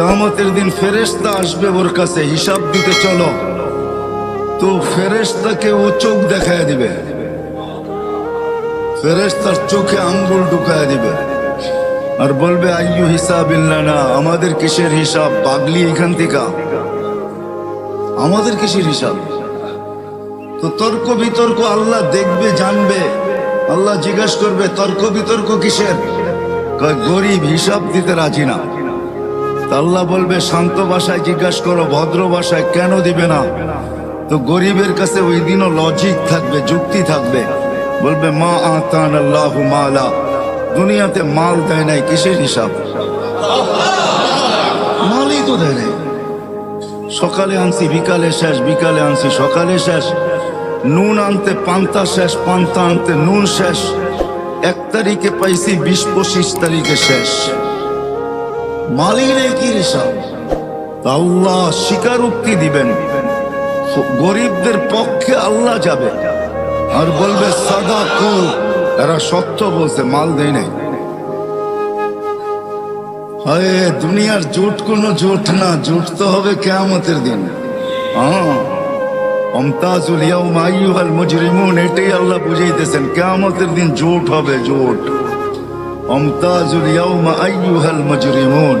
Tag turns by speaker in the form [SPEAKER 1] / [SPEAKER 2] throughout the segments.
[SPEAKER 1] কেয়ামতের দিন ফেরেশতা আসবে ওর কাছে, হিসাব দিতে চলো। তো ফেরেশতাকে ও চোখ দেখায় দিবে। ফেরেশতার চোখে আঙ্গুল ঢুকায় দিবে। আর বলবে, আইয়ু হিসাব না আমাদের কিসের হিসাব? পাগলি এখান থেকে। আমাদের কিসের হিসাব? তো তর্ক বিতর্ক আল্লাহ দেখবে, জানবে। আল্লাহ জিজ্ঞাসা করবে, তর্ক বিতর্ক কিসের? গরিব হিসাব দিতে রাজি না। আল্লাহ বলবে, শান্ত ভাষায় জিজ্ঞাসা করো, ভদ্র ভাষায় কেন দিবে না? তো গরিবের কাছে ওই দিনও লজিক থাকবে, যুক্তি থাকবে। বলবে, মা আতান আল্লাহ মালা। দুনিয়াতে মাল দেয় নাই, কিসের হিসাব? মালই তো দেয় নাই। সকালে আনছি, বিকালে শেষ, বিকালে আনছি, সকালে শেষ। নুন আনতে পান্তা শেষ, পান্তা আনতে নুন শেষ। এক তারিখে পাইছি, বিশ পঁচিশ তারিখে শেষ। মালির কি হিসাব। আল্লাহ স্বীকারোক্তি দিবেন। গরিবদের পক্ষে আল্লাহ যাবে। আর বলবে সাদা কু এরা সত্য বলছে, মাল দেয় নাই। হয়, দুনিয়ার জোট কোনো জোট না, জোট তো হবে কেয়ামতের দিন। হ্যাঁ। অমতাজুল ইয়াউম আইয়ুহাল মুজরিমুন, এটাই আল্লাহ বুঝাইতেছেন, কেয়ামতের দিন জোট হবে, জোট। অমতাজুল ইয়াউম আইয়ুহাল মুজরিমুন।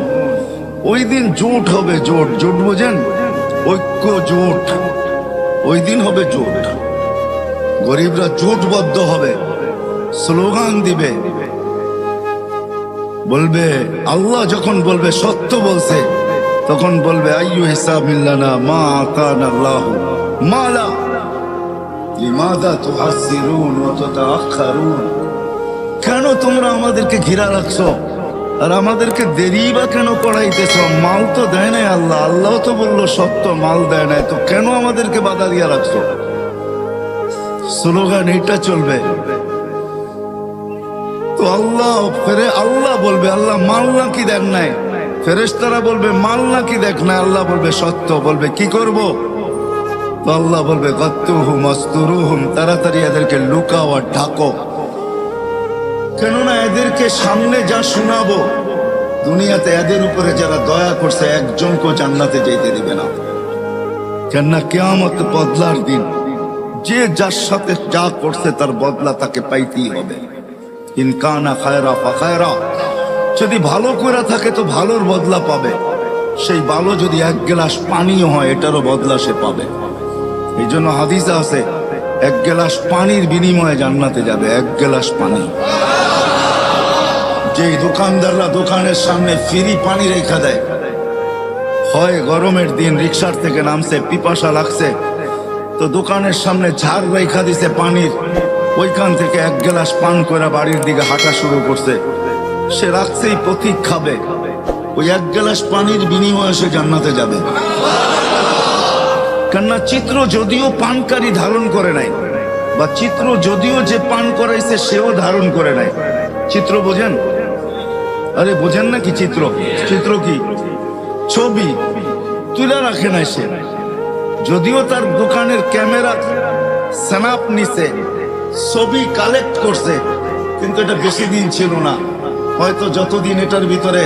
[SPEAKER 1] ওই দিন জোট হবে জোট জোট বোঝেন? ঐক্য জোট। ওই দিন হবে জোট। গরিবরা জোটবদ্ধ হবে। স্লোগান দিবে। বলবে, আল্লাহ যখন বলবে সত্য বলছে, তখন বলবে, আইয়ু হিসাব মিল্লানা মা আতান আল্লাহ মালা। লিমাদা তুহাসিরুন ওয়া তাতাআখারুন কেন তোমরা আমাদেরকে ঘিরা রাখছো? আর আমাদেরকে দেরি বা কেন করাইতেছ? মাল তো দেয় নাই আল্লাহ। আল্লাহ তো বলল, সত্য, মাল দেয় নাই। তো কেন আমাদেরকে বাধা দিয়া রাখছো? স্লোগান এটা চলবে। তো আল্লাহ, ফেরে আল্লাহ বলবে, আল্লাহ মাল নাকি দেন নাই? ফেরেশতারা বলবে, মাল নাকি দেখ না আল্লাহ বলবে, সত্য। বলবে, কি করব? তো আল্লাহ বলবে, গত্তুহু, মস্তুরুহুম, তাড়াতাড়ি এদেরকে লুকাও আর ঢাকো। কেননা এদেরকে সামনে যা শোনাবো, দুনিয়াতে এদের উপরে যারা দয়া করছে একজনকে জান্নাতে যেতে দিবে না। কেননা কেয়ামত বদলার দিন, যে যার সাথে যা করছে, তার বদলা তাকে পাইতেই হবে। ইনকানা খায়রা ফাখায়রা যদি ভালো করে থাকে তো ভালোর বদলা পাবে। সেই ভালো যদি এক গ্লাস পানিও হয়, এটারও বদলা সে পাবে। এই জন্য হাদিসা আছে এক গ্লাস পানির বিনিময়ে জান্নাতে যাবে, এক গ্লাস পানি। যেই দোকানদাররা দোকানের সামনে ফ্রি পানি রেখা দেয়, হয় গরমের দিন রিক্সার থেকে নামছে, পিপাসা লাগছে, তো দোকানের সামনে ঝাড় রেখা দিছে পানির, ওইখান থেকে এক গ্লাস পান করে বাড়ির দিকে হাঁটা শুরু করছে। সে রাখছেই প্রতীক খাবে, ওই এক গ্লাস পানির বিনিময়ে সে জান্নাতে যাবে। কেননা চিত্র যদিও পানকারী ধারণ করে নাই, বা চিত্র যদিও যে পান করাইছে সেও ধারণ করে নাই। চিত্র বোঝেন? আরে বোঝেন না কি চিত্র? চিত্র কি? ছবি। তুলে রাখে নাই সে। যদিও তার দোকানের ক্যামেরা স্ন্যাপ নিছে, ছবি কালেক্ট করছে, কিন্তু এটা বেশি দিন ছিল না। হয়তো যতদিন এটার ভিতরে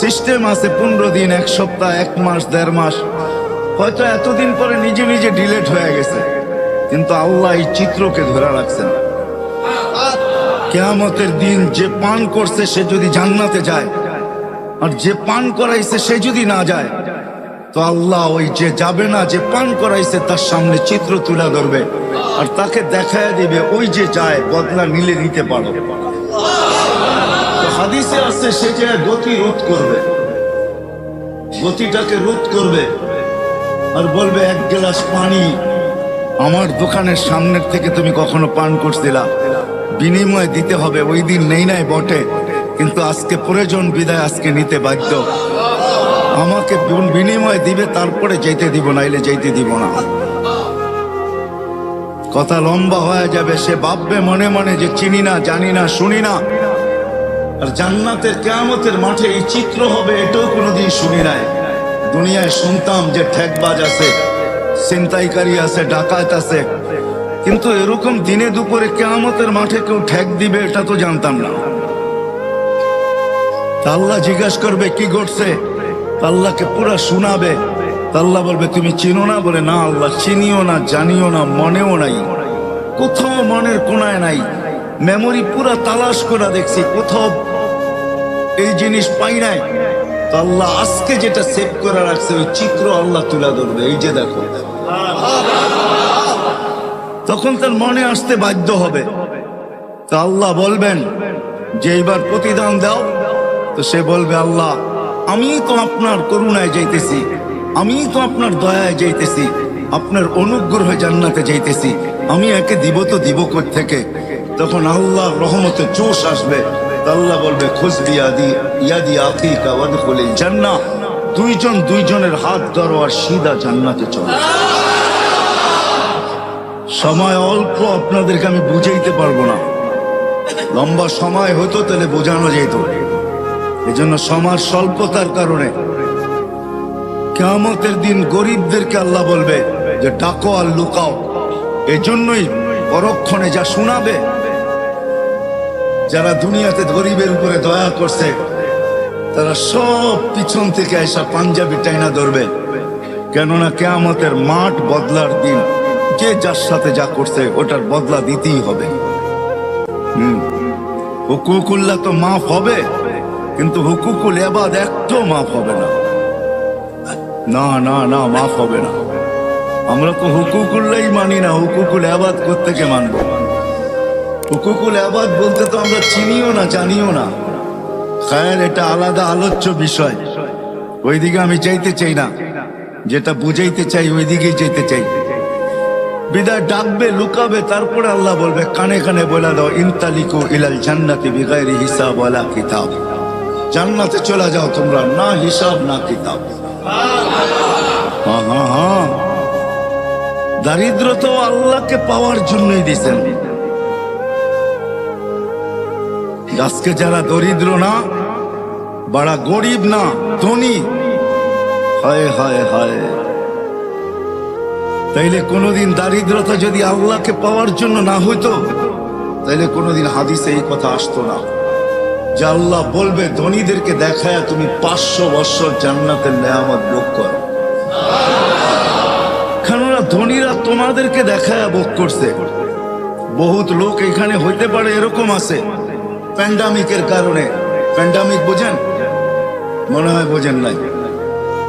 [SPEAKER 1] সিস্টেম আছে, পনেরো দিন, এক সপ্তাহ, এক মাস, দেড় মাস হয়তো এতদিন পরে নিজে নিজে ডিলেট হয়ে গেছে। কিন্তু আল্লাহ এই চিত্রকে ধরে রাখছেন। কেয়ামতের দিন যে পান করছে সে যদি জান্নাতে যায়, আর যে পান করাইছে সে যদি না যায়, তো আল্লাহ ওই যে যাবে না, যে পান করাইছে তার সামনে চিত্র তুলে ধরবে আর তাকে দেখায় দিবে, ওই যে যায়, বদলা নিলে নিতে পারো। হাদিসে আছে, সে যে গতি রোধ করবে। গতিটাকে রোধ করবে। আর বলবে, এক গ্লাস পানি আমার দোকানের সামনের থেকে তুমি কখনো পান করছিলা। বিনিময় দিতে হবে, ওই দিন নেই নাই বটে। কিন্তু আজকে প্রয়োজন, বিদায় আজকে নিতে বাধ্য। আমাকে বিনিময় দিবে, তারপরে যেতে দিব না এলে যেতে দিব না। কথা লম্বা হয়ে যাবে, সে ভাববে মনে মনে যে চিনি না, জানি না, শুনি না। আর জান্নাতের কেয়ামতের মাঠে এই চিত্র হবে, এটাও কোনোদিন শুনি নাই। দুনিয়ায় শুনতাম যে ঠেকবাজ আছে, ছিনতাইকারী আছে, ডাকাত আছে। কিন্তু এরকম দিনে দুপুরে কেয়ামতের মাঠে কেউ ঠেক দিবে এটা তো জানতাম না। তা আল্লাহ জিজ্ঞাসা করবে, কি ঘটছে? তা আল্লাহকে পুরা শোনাবে। তা আল্লাহ বলবে, তুমি চিনো না? বলে, না আল্লাহ, চিনিও না, জানিও না, মনেও নাই। কোথাও মনের কোনায় নাই। মেমোরি পুরা তালাশ করে দেখছি, কোথাও এই জিনিস পাই নাই। আল্লাহ আজকে যেটা সেভ করে রাখছে, ওই চিত্র আল্লাহ তুলে ধরবে। এই যে দেখো। তখন তার মনে আসতে বাধ্য হবে। তা আল্লাহ বলবেন, যে এইবার প্রতিদান দাও। তো সে বলবে, আল্লাহ, আমি তো আপনার করুণায় যাইতেছি। আমি তো আপনার দয়ায় যাইতেছি। আপনার অনুগ্রহে জান্নাতে যাইতেছি। আমি একে দিব তো দিব থেকে তখন আল্লাহ রহমতে জোশ আসবে। আল্লাহ বলবে খুশবি আদি ইয়াদি আখি কাওয়াদ খুলে জান্না দুইজন দুইজনের হাত ধরো আর সিধা জান্নাতে চলো। সময় অল্প, আপনাদেরকে আমি বুঝাইতে পারব না। লম্বা সময় হতো, তাহলে বোঝানো যেত এজন্য সমাজ স্বল্পতার কারণে কেমতের দিন গরিবদেরকে আল্লাহ বলবে যে, ডাকো আর লুকাও। এজন্যই পরক্ষণে যা শোনাবে যারা দুনিয়াতে গরিবের উপরে দয়া করছে, তারা সব পিছন থেকে এসা পাঞ্জাবি টাইনা ধরবে। কেননা কেয়ামতের মাঠ বদলার দিন, যে যার সাথে যা করছে, ওটার বদলা দিতেই হবে। হুম হুকুকুল্লাহ তো মাফ হবে, কিন্তু হুকুকুল এবাদ একটাও মাফ হবে না। না না না, মাফ হবে না। আমরা তো হুকুকুল্লাই মানি না, হুকুকুল আবাদ কোথেকে মানবো? হুকুকুল আবাদ বলতে তো আমরা চিনিও না, জানিও না। খায়ের এটা আলাদা আলোচ্য বিষয়। ওইদিকে আমি চাইতে চাই না। যেটা বুঝাইতে চাই, ওইদিকেই যেতে চাই। বিদায় ডাকবে, লুকাবে, তারপরে আল্লাহ বলবে, কানে কানে বলে দাও, ইনতালিকু ইলাল জান্নাতি বিগাইরি হিসাব ওয়ালা কিতাব। জান্নাতে চলে যাও তোমরা, না হিসাব, না কিতাব। হ্যাঁ হ্যাঁ হ্যাঁ দারিদ্র তো আল্লাহকে পাওয়ার জন্যই দিছেন। আজকে যারা দরিদ্র না, বাড়া গরিব না, ধনী, হায় হায় হায়। তাইলে কোনোদিন দারিদ্রতা যদি আল্লাহকে পাওয়ার জন্য না হইতো, তাইলে কোনোদিন হাদিসে এই কথা আসতো না। যে আল্লাহ বলবে, ধনীদেরকে দেখায় তুমি পাঁচশো বৎসর জান্নাতের নেয়ামত ভোগ করো। কেননা ধনীরা তোমাদেরকে দেখায় ভোগ করছে। বহুত লোক এখানে হইতে পারে এরকম আছে। প্যান্ডামিকের কারণে। প্যান্ডামিক বোঝেন? মনে হয় বোঝেন নাই।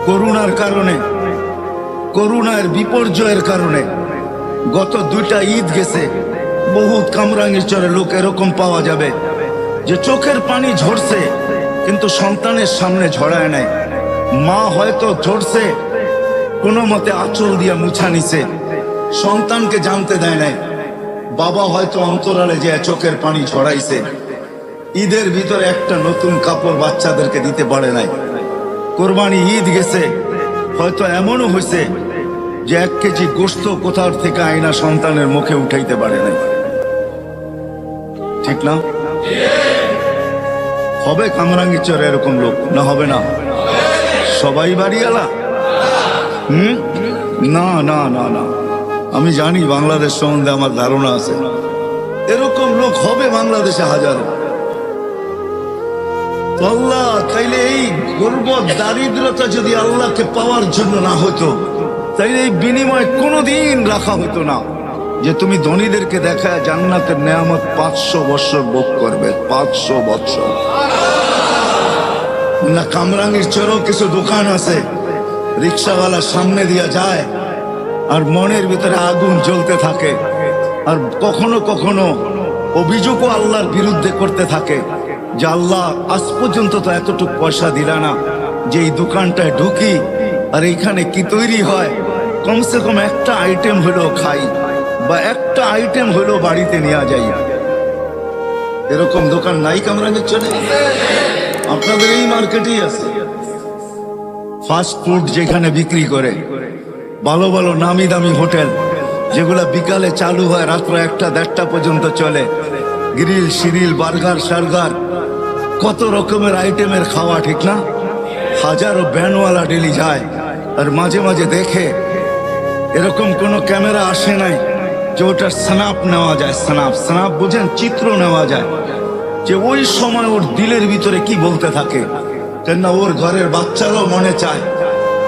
[SPEAKER 1] করুণার কারণে করোনার বিপর্যয়ের কারণে গত দুইটা ঈদ গেছে। বহুত কামরাঙ্গির চরে লোক এরকম পাওয়া যাবে যে চোখের পানি ঝরছে, কিন্তু সন্তানের সামনে ঝরায় নাই। মা হয়তো ঝরছে, কোনো মতে আঁচল দিয়া মুছা নিছে। সন্তানকে জানতে দেয় নাই। বাবা হয়তো অন্তরালে যে চোখের পানি ঝরাইছে। ঈদের ভিতরে একটা নতুন কাপড় বাচ্চাদেরকে দিতে পারে নাই। কোরবানি ঈদ গেছে, হয়তো এমনও হয়েছে যে এক কেজি গোস্ত কোথাও থেকে আয়না সন্তানের মুখে উঠাইতে পারে নাই। ঠিক না? হবে কামরাঙ্গি চর এরকম লোক, না হবে না? সবাই বাড়িওয়ালা? হুম? না না না না। আমি জানি বাংলাদেশ সম্বন্ধে আমার ধারণা আছে। এরকম লোক হবে বাংলাদেশে হাজারো। আল্লাহ, তাইলে এই গর্ব দারিদ্রতা যদি আল্লাহকে পাওয়ার জন্য না হতো তাইলে এই বিনিময় কোনোদিন রাখা হতো না। যে তুমি ধনীদেরকে দেখায় জান্নাতের নেয়ামত পাঁচশো বছর ভোগ করবে, পাঁচশো বছর। না কামরাঙ্গির চরেও কিছু দোকান আছে, রিক্সাওয়ালা সামনে দিয়া যায়, আর মনের ভিতরে আগুন জ্বলতে থাকে, আর কখনো কখনো অভিযোগও আল্লাহর বিরুদ্ধে করতে থাকে। যে আল্লাহ আজ পর্যন্ত তো এতটুক পয়সা দিলা না যে এই দোকানটায় ঢুকি, আর এইখানে কি তৈরি হয়? কমসে কম একটা আইটেম হলো খাই, বা একটা আইটেম হলো বাড়িতে নেওয়া যাই। এরকম দোকান নাই কামরাঙ্গের চলে? আপনাদের এই মার্কেটেই আছে। ফাস্ট ফুড যেখানে বিক্রি করে, ভালো ভালো নামি দামি হোটেল, যেগুলা বিকালে চালু হয় রাত্র একটা দেড়টা পর্যন্ত চলে। গ্রিল সিরিল বার্গার, সার্গার কত রকমের আইটেমের খাওয়া, ঠিক না? হাজারো ব্যানওয়ালা ডেলি যায়, আর মাঝে মাঝে দেখে এরকম কোনো ক্যামেরা আসে নাই যে ওটার স্নাপ নেওয়া যায় স্নাপ স্নাপ বুঝেন, চিত্র নেওয়া যায়। যে ওই সময় ওর দিলের ভিতরে কি বলতে থাকে? কেননা ওর ঘরের বাচ্চারও মনে চায়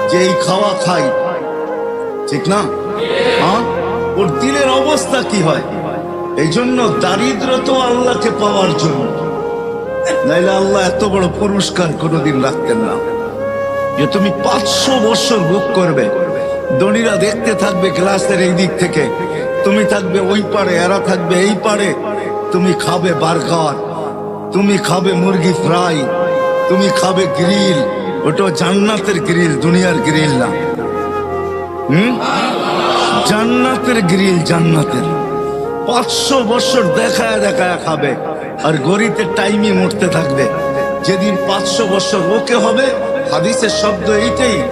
[SPEAKER 1] যে এই খাওয়া খাই। ঠিক না? হ্যাঁ? ওর দিলের অবস্থা কি হয়? এই জন্য দারিদ্র তো আল্লাহকে পাওয়ার জন্য। নাইলে আল্লাহ এত বড় পুরস্কার কোনোদিন রাখতেন না। যে তুমি পাঁচশো বছর বুক করবে দড়িরা দেখতে থাকবে ক্লাসের এই দিক থেকে। তুমি থাকবে ওই পারে এরা থাকবে এই পারে তুমি খাবে বার্গার, তুমি খাবে মুরগি ফ্রাই, তুমি খাবে গ্রিল। ওটা জান্নাতের গ্রিল, দুনিয়ার গ্রিল না। হুম? জান্নাতের গ্রিল জান্নাতের। পাঁচশো বছর দেখায় দেখায় খাবে। আর গরিতে টাইমই মরতে থাকবে। যেদিন পাঁচশো বছর ওকে হবে, হাদিসের শব্দ এইটাই,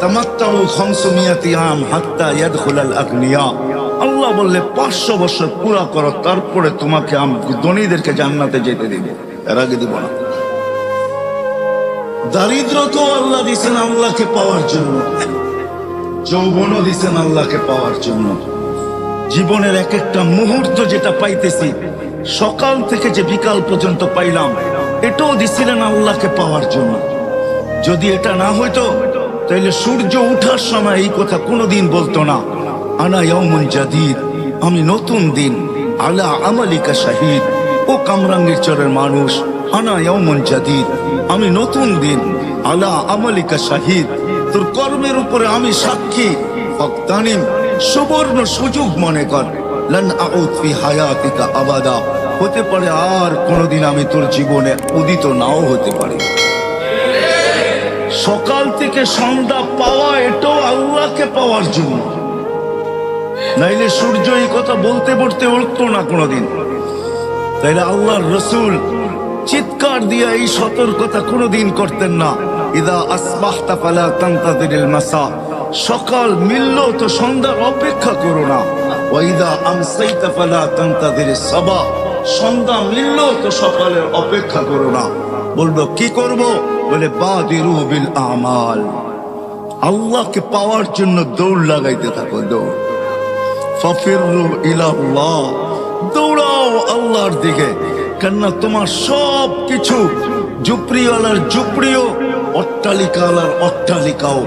[SPEAKER 1] তামাত্তাউ আম হাত্তা ইয়াদখুলাল আগনিয়া। আল্লাহ বললে, পাঁচশো বছর পুরা করো, তারপরে তোমাকে আম জান্নাতে যেতে দিবে। এর আগে দিব না। দারিদ্র তো আল্লাহ দিছেন আল্লাহকে পাওয়ার জন্য। যৌবনও দিছেন আল্লাহকে পাওয়ার জন্য। জীবনের এক একটা মুহূর্ত যেটা পাইতেছি সকাল থেকে যে বিকাল পর্যন্ত পাইলাম, এটাও দিছিলেন আল্লাহকে পাওয়ার জন্য। যদি এটা না হইতো তাহলে সূর্য উঠার সময় এই কথা কোনোদিন বলতো না। আনা ইয়াউমুন জাদিদ, আমি নতুন দিন, আলা আমালিকা শাহিদ, ও কামরাঙ্গীর চরের মানুষ, আনা ইয়াউমুন জাদিদ, আমি নতুন দিন, আলা আমালিকা শাহিদ, তোর কর্মের উপরে আমি সাক্ষী। ফক্তানিম সুবর্ণ সুযোগ মনে কর। লন আউত ফি হায়াতিকা আবাদা। হতে পারে আর কোনোদিন আমি তোর জীবনে উদিত নাও হতে পারি। সকাল থেকে সন্ধ্যা পাওয়া এটাও আল্লাহকে পাওয়ার জন্য। নাইলে সূর্য এই কথা বলতে বলতে উঠতো না কোনোদিন। তাইলে আল্লাহর রসুল চিৎকার দিয়ে এই সতর্কতা কোনোদিন করতেন না। ইদা আসবাহতা ফালা তান্তাদিরিল মাসা। সকাল মিললো তো সন্ধ্যার অপেক্ষা করো না। ওয়াইদা আমসাইতা ফালা তান্তাদিরিস সাবা। সন্ধ্যা মিললো তো সকালের অপেক্ষা করো না। বলব কি করব? বলে, বাদিরু বিল আমাল। আল্লাহকে পাওয়ার জন্য দৌড় লাগাইতে থাকো, দৌড়। ফাফিরু ইলাল্লাহ। দৌড়াও আল্লাহর দিকে। কেননা তোমার সব কিছু জুপড়িওয়ালার জুপড়িও, অট্টালিকাওয়ালার অট্টালিকাও।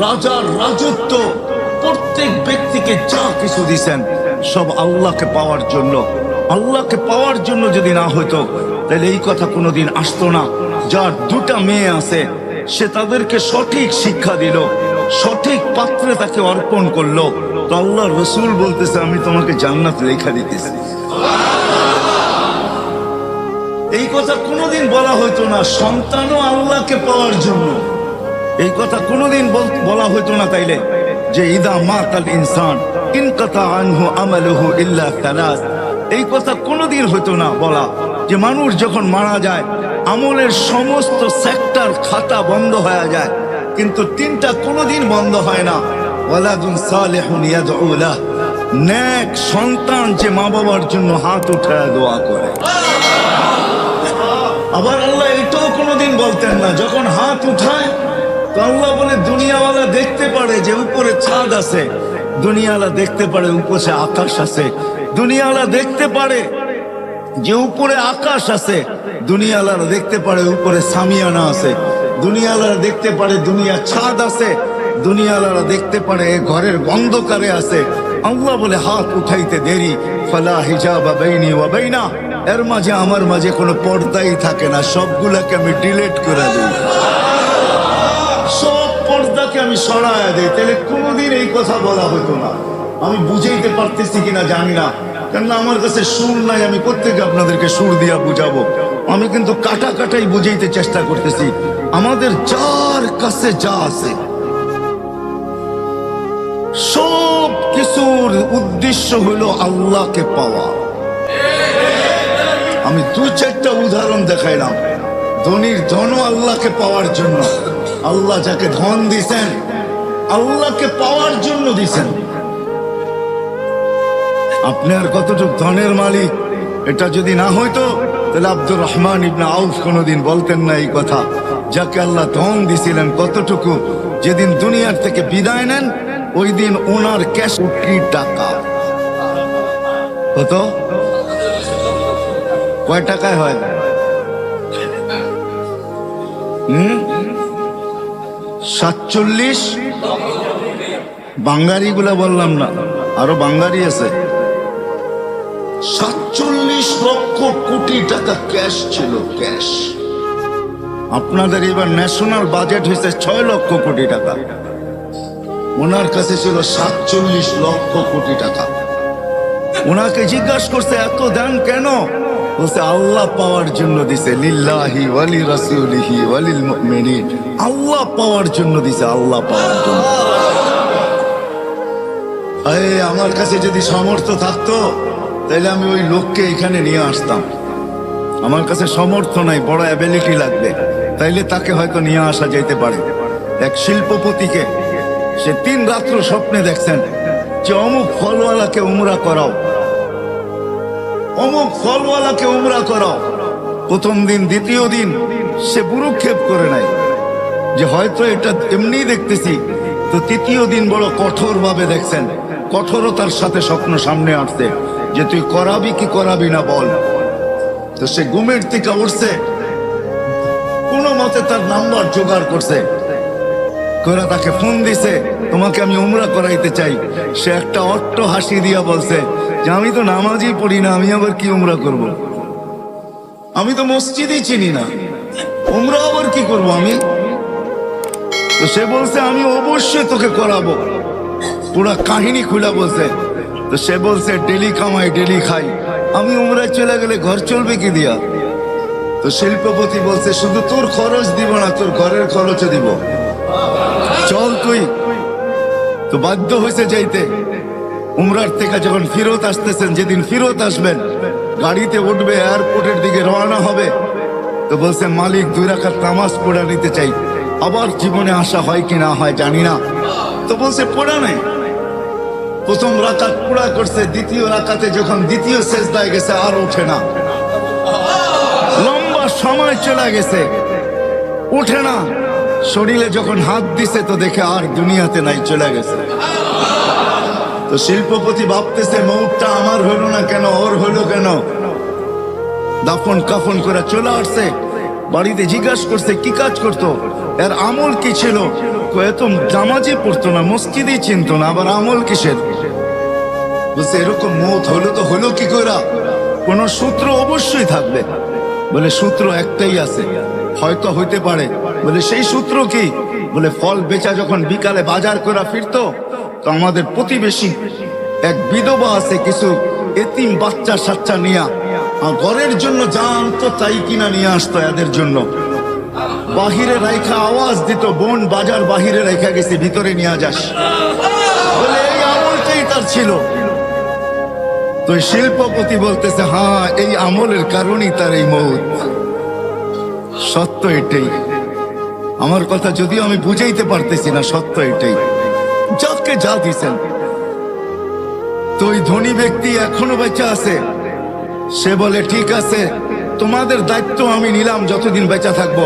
[SPEAKER 1] রাজার রাজত্ব প্রত্যেক ব্যক্তিকে যা কিছু দিছেন সব আল্লাহকে পাওয়ার জন্য। আল্লাহকে পাওয়ার জন্য যদি না হইতো, তাহলে এই কথা কোনোদিন আসতো না। যার দুটা মেয়ে আছে, সে তাদেরকে সঠিক শিক্ষা দিল, সঠিক পাত্রে তাকে অর্পণ করল। তো আল্লাহ রসুল বলতেছে, আমি তোমাকে জান্নাত লেখা দিতেছি। এই কথা কোনোদিন বলা হইতো না, সন্তানও আল্লাহকে পাওয়ার জন্য। এই কথা কোনোদিন বলা হইতো না তাইলে। যে ইদা মাতাল ইনসান ইনকাতা আনহু আমালুহু ইল্লা তালাস এই কথা কোনোদিন হইতো না বলা। যে মানুষ যখন মারা যায়, আমলের সমস্ত সেক্টর খাতা বন্ধ হয়ে যায়। কিন্তু তিনটা কোনোদিন বন্ধ হয় না। ওয়ালাদুন সালেহুন ইয়াদউ লাহ। নেক সন্তান যে মা বাবার জন্য হাত উঠায় দোয়া করে। আবার আল্লাহ এটাও কোনোদিন বলতেন না, যখন হাত উঠায় তো আল্লাহ বলে, দুনিয়াওয়ালা দেখতে পারে যে উপরে ছাদ আছে, দুনিয়াওয়ালা দেখতে পারে উপরে আকাশ আছে, দুনিয়াওয়ালা দেখতে পারে যে উপরে আকাশ আছে দুনিয়াওয়ালারা দেখতে পারে উপরে সামিয়ানা আছে দুনিয়াওয়ালারা দেখতে পারে দুনিয়া ছাদ আছে দুনিয়াওয়ালারা দেখতে পারে ঘরের অন্ধকারে আছে। আল্লাহ বলে, হাত উঠাইতে দেরি। ফালা হিজাবা বাইনি ওয়া বাইনা। এর মাঝে আমার মাঝে কোনো পর্দাই থাকে না, সবগুলাকে আমি ডিলেট করে দিই। সব পর্দাকে আমি সরায় দিই। তাহলে কোনোদিন এই কথা বলা হতো না। আমি বুঝাইতে পারতেছি কিনা জানি না। কেননা আমার কাছে সুর নাই, আমি প্রত্যেকে আপনাদেরকে সুর দিয়া বুঝাবো? আমি কিন্তু কাটা কাটাই বুঝাইতে চেষ্টা করতেছি। আমাদের যার কাছে যা আছে। সব কিছুর উদ্দেশ্য হলো আল্লাহকে পাওয়া। আমি দু চারটা উদাহরণ দেখাইলাম। ধনির ধন আল্লাহকে পাওয়ার জন্য। আল্লাহ যাকে ধন দিছেন, আল্লাহকে পাওয়ার জন্য দিছেন। আপনি আর কতটুক ধনের মালিক, এটা যদি না হইতো, তাহলে আব্দুর রহমান ইবনা আউফ কোনোদিন বলতেন না এই কথা। যাকে আল্লাহ ধন দিছিলেন কতটুকু, যেদিন দুনিয়ার থেকে বিদায় নেন, ওই দিন ওনার ক্যাশ কোটি টাকা? কত? কয় টাকায় হয়? হুম? সাতচল্লিশ? বাঙ্গারি গুলা বললাম না, আরও বাঙ্গারি আছে। সাতচল্লিশ লক্ষ কোটি টাকা ক্যাশ ছিল, ক্যাশ। আপনাদের এবার ন্যাশনাল বাজেট হয়েছে ছয় লক্ষ কোটি টাকা। ওনার কাছে ছিল সাতচল্লিশ লক্ষ কোটি টাকা। ওনাকে জিজ্ঞাসা করছে, এত দান কেন? বলছে, আল্লাহ পাওয়ার জন্য দিছে, লিল্লাহি ওয়ালি রাসূলিহি ওয়ালিল মুমিনিন। আল্লাহ পাওয়ার জন্য দিছে, আল্লাহ পাওয়ার জন্য। আমার কাছে যদি সামর্থ্য থাকতো, তাহলে আমি ওই লোককে এখানে নিয়ে আসতাম। আমার কাছে সামর্থ্য নাই, বড় অ্যাবিলিটি লাগবে। তাইলে তাকে হয়তো নিয়ে আসা যেতে পারে। এক শিল্পপতিকে, সে তিন রাত্র স্বপ্নে দেখছেন যে অমুক ফলওয়ালাকে উমরা করাও। অমুক ফলওয়ালাকে উমরা করাও। প্রথম দিন, দ্বিতীয় দিন, সে বুরুক্ষেপ করে নাই। যে হয়তো এটা এমনি দেখতেছি। তো তৃতীয় দিন বড় কঠোর ভাবে দেখছেন কঠোরতার সাথে স্বপ্ন সামনে আসছে যে তুই করাবি কি করাবি না বল। তো সে ঘুমের থেকে উঠছে। কোনো মতে তার নাম্বার জোগাড় করছে। করে তাকে ফোন দিছে, তোমাকে আমি উমরা করাইতে চাই। সে একটা অট্ট হাসি দিয়া বলছে, যে আমি তো নামাজই পড়ি না, আমি আবার কি উমরা করব। আমি তো মসজিদই চিনি না। উমরা আবার কি করব আমি? তো সে বলছে, আমি অবশ্যই তোকে করাবো। পুরা কাহিনী খুলে বলছে। তো সে বলছে, ডেলি কামাই, ডেলি খাই। আমি উমরায় চলে গেলে ঘর চলবে কি দিয়া? তো শিল্পপতি বলছে, শুধু তোর খরচ দিব না, তোর ঘরের খরচও দিব। চল তুই। তো বাধ্য হয়েছে যাইতে। উমরার থেকে যখন ফিরত আসতেছেন, যেদিন ফিরত আসবেন, গাড়িতে উঠবে এয়ারপোর্টের দিকে রওনা হবে। তো বলছে, মালিক, দুই রাখার তামাজ পোড়া নিতে চাই। আবার জীবনে আসা হয় কি না হয় জানি না। তো বলছে পোড়া নেই প্রথম রাকাত পুরা করছে, দ্বিতীয় রাকাতে যখন দ্বিতীয় শেষদায় গেছে, আর ওঠে না। লম্বা সময় চলে গেছে উঠে না। শরীরে যখন হাত দিছে তো দেখে আর দুনিয়াতে নাই, চলে গেছে। তো শিল্পপতি ভাবতেছে মৌটটা আমার হইল না কেন, ওর হইল কেন? দাফন কাফন করে চলে আসছে। বাড়িতে জিজ্ঞাসা করছে, কি কাজ করতো? এর আমল কি ছিল? কয়ে তো জামাজি পড়তো না, মসজিদই চিনতো না, আবার আমল কিসের? বলছে, এরকম মত হলো তো হলো কি কইরা? কোন সূত্র অবশ্যই থাকবে। বলে, সূত্র একটাই আছে, হয়তো হইতে পারে। বলে, সেই সূত্র কি? বলে, ফল বেচা যখন বিকালে বাজার করে ফিরতো, তো আমাদের প্রতিবেশী এক বিধবা আছে, কিছু এতিম বাচ্চা সাচ্চা নিয়া ঘরের জন্য যা আনতো তাই কিনা নিয়ে আসতো এদের জন্য। বাহিরে রাইখা আওয়াজ দিত, বোন, বাজার বাহিরে রাইখা গেছে, ভিতরে নিয়ে যাস। বলে, এই আমলটাই তার ছিল। তো শিল্পপতি বলতেছে হ্যাঁ এই আমলের কারণেই তার এই মৌত। সত্য এটাই। আমার কথা যদিও আমি বুঝাইতে পারতেছি না, সত্য এটাই। যাকে যা দিছেন। তো ওই ধনী ব্যক্তি এখনও বেঁচে আছে। সে বলে, ঠিক আছে, তোমাদের দায়িত্ব আমি নিলাম যতদিন বেঁচে থাকব।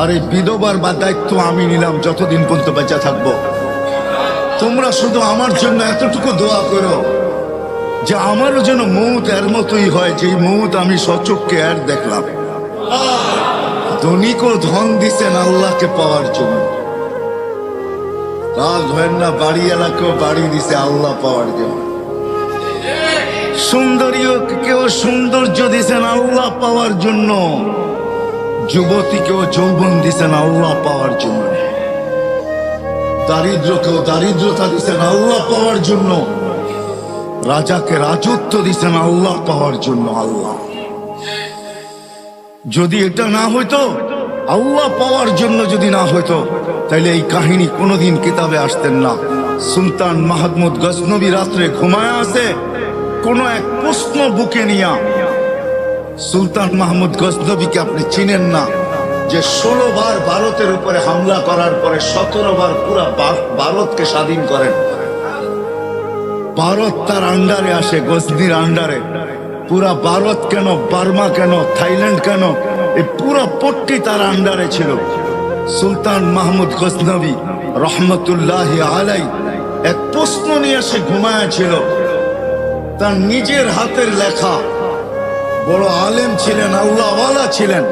[SPEAKER 1] আর এই বিধবার বা দায়িত্ব আমি নিলাম যতদিন পর্যন্ত বেঁচে থাকব। তোমরা শুধু আমার জন্য এতটুকু দোয়া করো, যে আমারও যেন মৌত এর মতোই হয় যে মৌত আমি সচককে আর দেখলাম। ধনিকও ধন দিছেন আল্লাহকে পাওয়ার জন্য। রাগ হয় না, বাড়ি এলাকাও বাড়ি দিছে আল্লাহ পাওয়ার জন্য। সুন্দরীও কেউ সৌন্দর্য দিছেন, আল্লাহ পাওয়ার জন্য। যুবতীকেও যৌবন দিছেন, আল্লাহ পাওয়ার জন্য। দারিদ্রকেও দারিদ্রতা দিছেন, আল্লাহ পাওয়ার জন্য। রাজাকে রাজত্ব দিছেন, আল্লাহ পাওয়ার জন্য, আল্লাহ। যদি এটা না হইতো, আল্লাহ পাওয়ার জন্য যদি না হইতো তাহলে এই কাহিনী কোনোদিন কিতাবে আসতেন না। সুলতান মাহমুদ গজনবী রাত্রে ঘুমায় আছে কোন এক প্রশ্ন বুকে নিয়া, সুলতান মাহমুদ গজনবীকে আপনি চিনেন না যে ষোলো বার ভারতের উপরে হামলা করার পরে সতেরো বার পুরা ভারতকে স্বাধীন করেন। ভারত তার আন্ডারে আসে, গজনির আন্ডারে। পুরা ভারত কেন, বার্মা কেন, থাইল্যান্ড কেন এই পুরা পট্টি তার আন্ডারে ছিল। সুলতান মাহমুদ গজনবী রহমতুল্লাহ আলাই এক প্রশ্ন নিয়ে সে ঘুমায় ছিল। তার নিজের হাতের লেখা। বড় আলেম ছিলেন আল্লাহওয়ালা ছিলেন,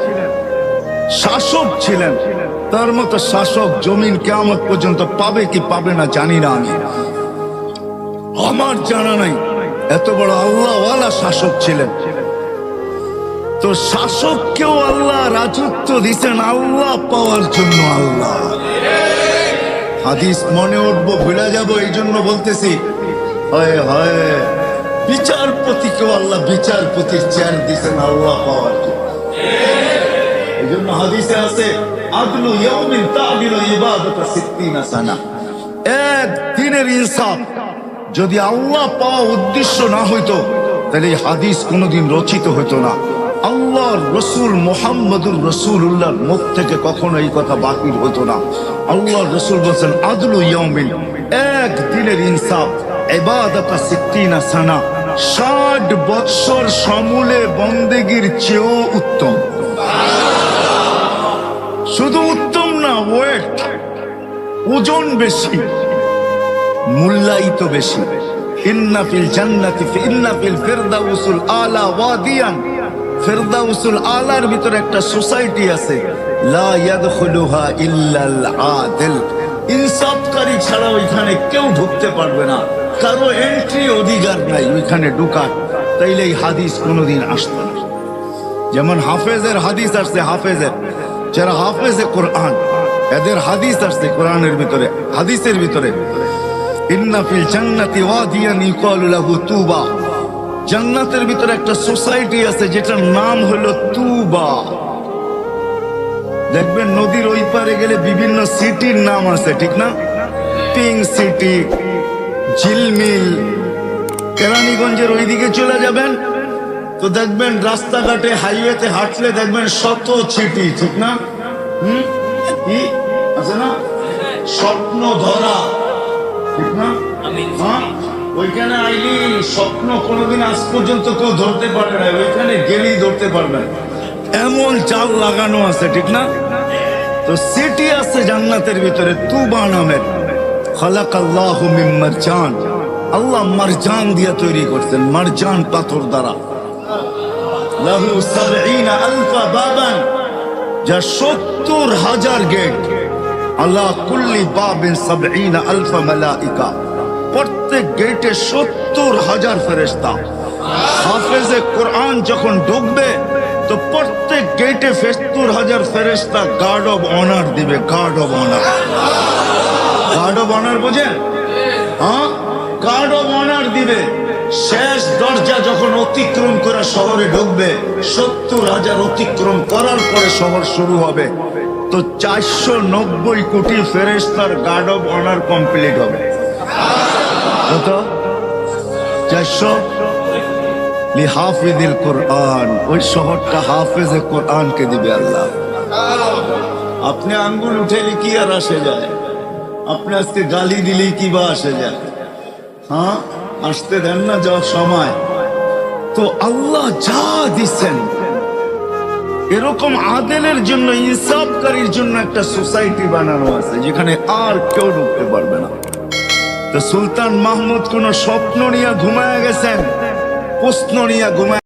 [SPEAKER 1] শাসক ছিলেন। তার মতো শাসক জমিন কেমন পর্যন্ত পাবে কি পাবে না জানি না আমি। আমার জানা নাই, এত বড় আল্লাহওয়ালা শাসক ছিলেন। তো শাসককেও আল্লাহ রাজত্ব দিছেন আল্লাহ পাওয়ার জন্য আল্লাহ। হাদিস মনে উঠবো, ভুলে যাব এই জন্য বলতেছি, হয় হয়। বিচারপতিকেও আল্লাহ বিচারপতির চেয়ার দিছেন আল্লাহ পাওয়ার এই জন্য হাদিসে আছে, আদলু ইয়াউমিন তা'দিলু ইবাদাতা সিত্তিনা সানা। এক দিনের ইনসাফ। যদি আল্লাহ পাওয়া উদ্দেশ্য না হইতো, তাহলে এই হাদিস কোনোদিন রচিত হতো না। আল্লাহর রসুল মোহাম্মদুর রসুল্লাহর মুখ থেকে কখনো এই কথা বাকির হতো না। আল্লাহর রসুল বলছেন, আদলু ইয়াউমিন। এক দিনের ইনসাফ। ষাট বৎসর সমূলে বন্দেগীর চেয়েও উত্তম। শুধু উত্তম না, ওয়েট, ওজন বেশি বেশি। আলা ওয়াদিয়ান। ফিরদাউসুল আলার ভিতরে একটা সোসাইটি আছে ছাড়া ওইখানে কেউ ঢুকতে পারবে না। কারও এন্ট্রি অধিকার নাই, ওইখানে ঢুকার। তাইলে এই হাদিস কোনোদিন আসতো না। যেমন হাফেজের হাদিস আসছে হাফেজের, যারা হাফেজে কোরআন, এদের হাদিস আসছে কোরআনের ভিতরে, হাদিসের ভিতরে। ইন্না ফিল জান্নাতি ওয়াদিয়ান ইউকালু তুবা। জান্নাতের ভিতরে একটা সোসাইটি আছে, যেটার নাম হলো তুবা। দেখবেন নদীর ওই পারে গেলে বিভিন্ন সিটির নাম আছে, ঠিক না? পিং সিটি ঝিলমিল। কেরানীগঞ্জের ওইদিকে চলে যাবেন। তো দেখবেন রাস্তাঘাটে হাইওয়েতে হাঁটলে দেখবেন শত ছিটি ঠিক না? হুম? কি? আছে না? স্বপ্ন ধরা ঠিক না? হ্যাঁ? ওইখানে আইলি স্বপ্ন কোনোদিন আজ পর্যন্ত কেউ ধরতে পারে না ওইখানে গেলেই ধরতে পারবেন এমন জাল লাগানো আছে ঠিক না? তো সিটি আছে জান্নাতের ভিতরে তুবা নামের। খালাক আল্লাহ মারজান আল্লাহ মারজান দিয়া তৈরি করছেন মারজান পাথর দ্বারা লাহু সাবঈনা আলফা বাবান যা সত্তর হাজার গেট আল্লাহ কুল্লি বাবিন সাবঈনা আলফা মালাইকা প্রত্যেক গেটে সত্তর হাজার ফেরেশতা হাফেজে কোরআন যখন ঢুকবে তো প্রত্যেক গেটে সত্তর হাজার ফেরেশতা গার্ড অফ অনার দিবে guard of honour guard of honour বোঝেন? হ্যাঁ? গার্ড অফ অনার দিবে। শেষ দরজা যখন অতিক্রম করে শহরে ঢুকবে, সত্তর হাজার অতিক্রম করার পরে শহর শুরু হবে। তো চারশো নব্বই কোটি ফেরেস্তার গার্ড অফ অনার কমপ্লিট হবে। কত চারশো? হাফিদিল কোরআন। ওই শহরটা হাফেজে কোরআনকে দিবে আল্লাহ। আপনি আঙ্গুল উঠেলে কি আর আসে যায়। আপনি আজকে গালি দিলেই কি বা আসে যায় হ্যাঁ? আসতে দেন না, যাওয়ার সময়। তো আল্লাহ যা দিচ্ছেন এরকম আদেলের জন্য, ইনসাফকারীর জন্য একটা সোসাইটি বানানো আছে, যেখানে আর কেউ ঢুকতে পারবে না। তো সুলতান মাহমুদ কোন স্বপ্ন নিয়ে ঘুমায় গেছেন? প্রশ্ন নিয়ে ঘুমায়